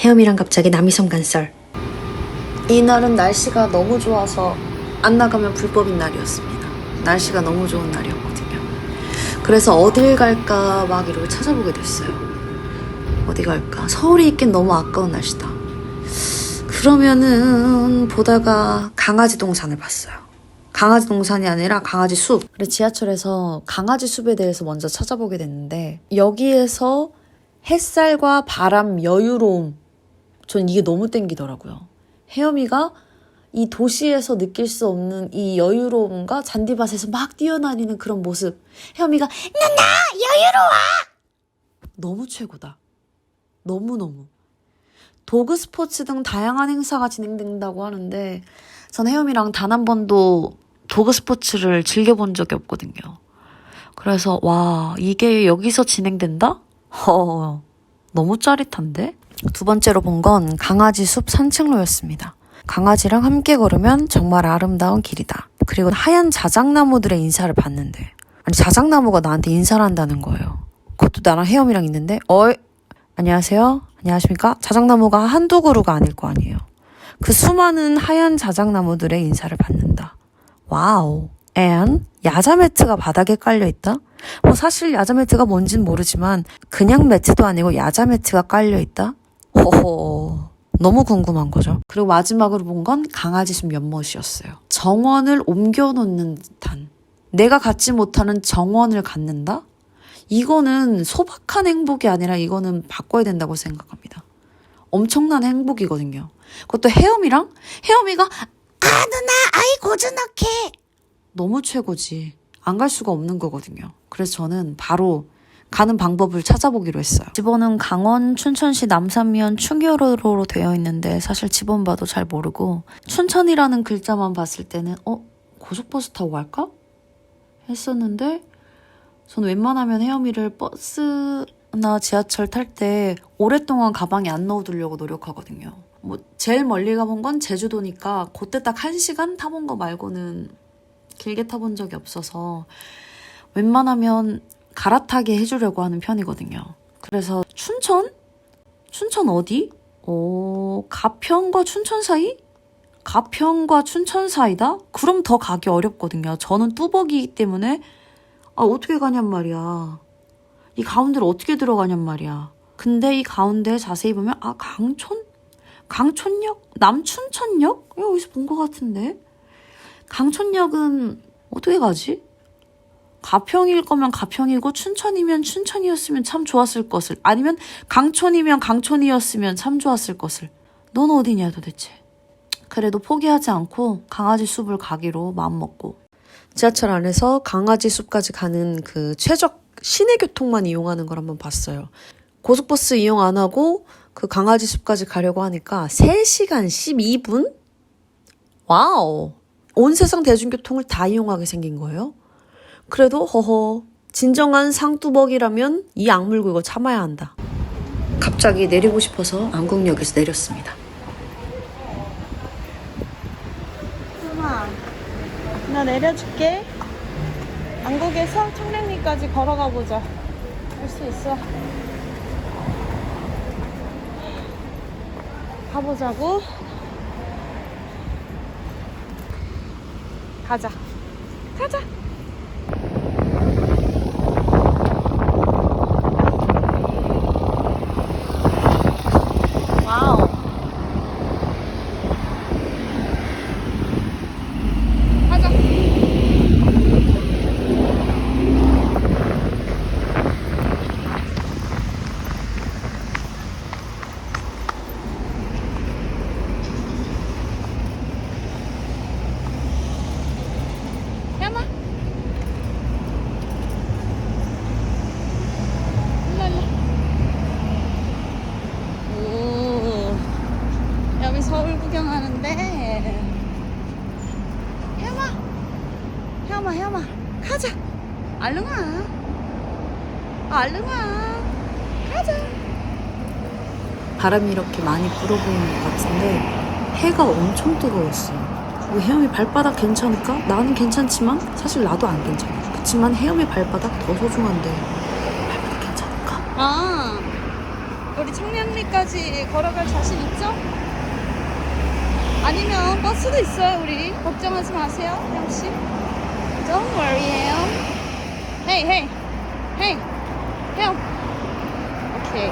헤엄이랑 갑자기 남이섬 간썰. 이날은 날씨가 너무 좋아서 안 나가면 불법인 날이었습니다. 날씨가 너무 좋은 날이었거든요. 그래서 어딜 갈까 막 이러고 찾아보게 됐어요. 어디 갈까? 서울에 있긴 너무 아까운 날씨다. 그러면은 보다가 강아지 동산을 봤어요. 강아지 동산이 아니라 강아지 숲. 그래 지하철에서 강아지 숲에 대해서 먼저 찾아보게 됐는데 여기에서 햇살과 바람 여유로움 전 이게 너무 땡기더라고요. 혜영이가 이 도시에서 느낄 수 없는 이 여유로움과 잔디밭에서 막 뛰어다니는 그런 모습. 혜영이가 나나 여유로워. 너무 최고다. 너무 너무. 도그 스포츠 등 다양한 행사가 진행된다고 하는데 전 혜영이랑 단 한 번도 도그 스포츠를 즐겨본 적이 없거든요. 그래서 와 이게 여기서 진행된다? 허 너무 짜릿한데? 두 번째로 본 건 강아지 숲 산책로였습니다. 강아지랑 함께 걸으면 정말 아름다운 길이다. 그리고 하얀 자작나무들의 인사를 봤는데 아니 자작나무가 나한테 인사를 한다는 거예요. 그것도 나랑 혜영이랑 있는데 어이 안녕하세요. 안녕하십니까? 자작나무가 한두 그루가 아닐 거 아니에요. 그 수많은 하얀 자작나무들의 인사를 받는다. 와우. and 야자 매트가 바닥에 깔려 있다? 뭐 사실 야자 매트가 뭔진 모르지만 그냥 매트도 아니고 야자 매트가 깔려 있다? 호호. 너무 궁금한 거죠. 그리고 마지막으로 본 건 강아지 숲 연못이었어요. 정원을 옮겨놓는 듯한. 내가 갖지 못하는 정원을 갖는다? 이거는 소박한 행복이 아니라 이거는 바꿔야 된다고 생각합니다. 엄청난 행복이거든요. 그것도 혜영이랑 혜영이가 아 누나 아이 고즈넉해 너무 최고지. 안 갈 수가 없는 거거든요. 그래서 저는 바로 가는 방법을 찾아보기로 했어요. 집원은 강원 춘천시 남산면 충교로로 되어 있는데 사실 집원 봐도 잘 모르고 춘천이라는 글자만 봤을 때는 어 고속버스 타고 갈까 했었는데 저는 웬만하면 헤어미를 버스나 지하철 탈 때 오랫동안 가방에 안 넣어두려고 노력하거든요. 뭐 제일 멀리 가본 건 제주도니까 그때 딱 한 시간 타본 거 말고는 길게 타본 적이 없어서 웬만하면 갈아타게 해주려고 하는 편이거든요. 그래서 춘천? 춘천 어디? 어, 가평과 춘천 사이? 가평과 춘천 사이다? 그럼 더 가기 어렵거든요. 저는 뚜벅이기 때문에 아, 어떻게 가냔 말이야. 이 가운데를 어떻게 들어가냔 말이야. 근데 이 가운데 자세히 보면, 아, 강촌? 강촌역? 남춘천역? 어디서 본 것 같은데? 강촌역은 어떻게 가지? 가평일 거면 가평이고, 춘천이면 춘천이었으면 참 좋았을 것을. 아니면 강촌이면 강촌이었으면 참 좋았을 것을. 넌 어디냐, 도대체? 그래도 포기하지 않고 강아지 숲을 가기로 마음먹고 지하철 안에서 강아지 숲까지 가는 그 최적 시내 교통만 이용하는 걸 한번 봤어요. 고속버스 이용 안 하고 그 강아지 숲까지 가려고 하니까 3시간 12분? 와우. 온 세상 대중교통을 다 이용하게 생긴 거예요. 그래도 허허 진정한 상뚜벅이라면 이 악물고 이거 참아야 한다. 갑자기 내리고 싶어서 안국역에서 내렸습니다. 수마, 나 내려줄게. 안국에서 청량리까지 걸어가 보자. 할 수 있어. 가보자고. 가자. 가자. 와우. 가자. 야마. 일로 일로. 오. 여기 서울 구경하는데. 야마. 야마 야마. 가자. 얼른 와. 가자. 바람이 이렇게 많이 불어 보이는 것 같은데 해가 엄청 뜨거웠어요. 뭐 혜영이 발바닥 괜찮을까? 나는 괜찮지만 사실 나도 안 괜찮아. 그렇지만 혜영이 발바닥 더 소중한데 발바닥 괜찮을까? 아. 우리 청량리까지 걸어갈 자신 있죠? 아니면 버스도 있어요 우리 걱정하지 마세요 혜영씨 Don't worry 혜영 Hey hey Hey 혜영 오케이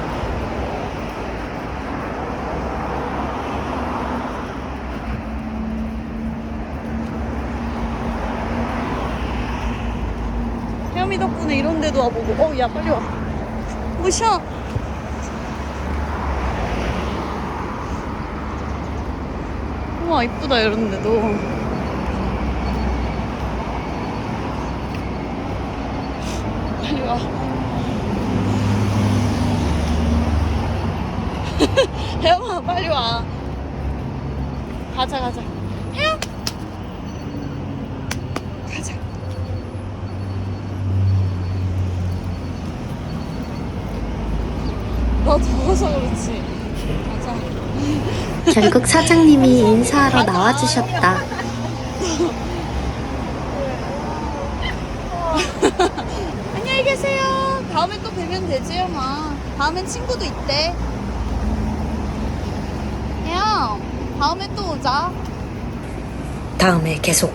혜영이 덕분에 이런 데도 와보고. 어 야 빨리 와. 무셔 우와 이쁘다 이런 데도 빨리 와 혜영아 빨리 와 가자 가자 혜영 가자 너 더워서 그렇지 가자 결국 사장님이 인사하러 나와주셨다. 안녕히 계세요. 다음에 또 뵈면 되지요, 마. 다음엔 친구도 있대. 형, 다음에 또 오자. 다음에 계속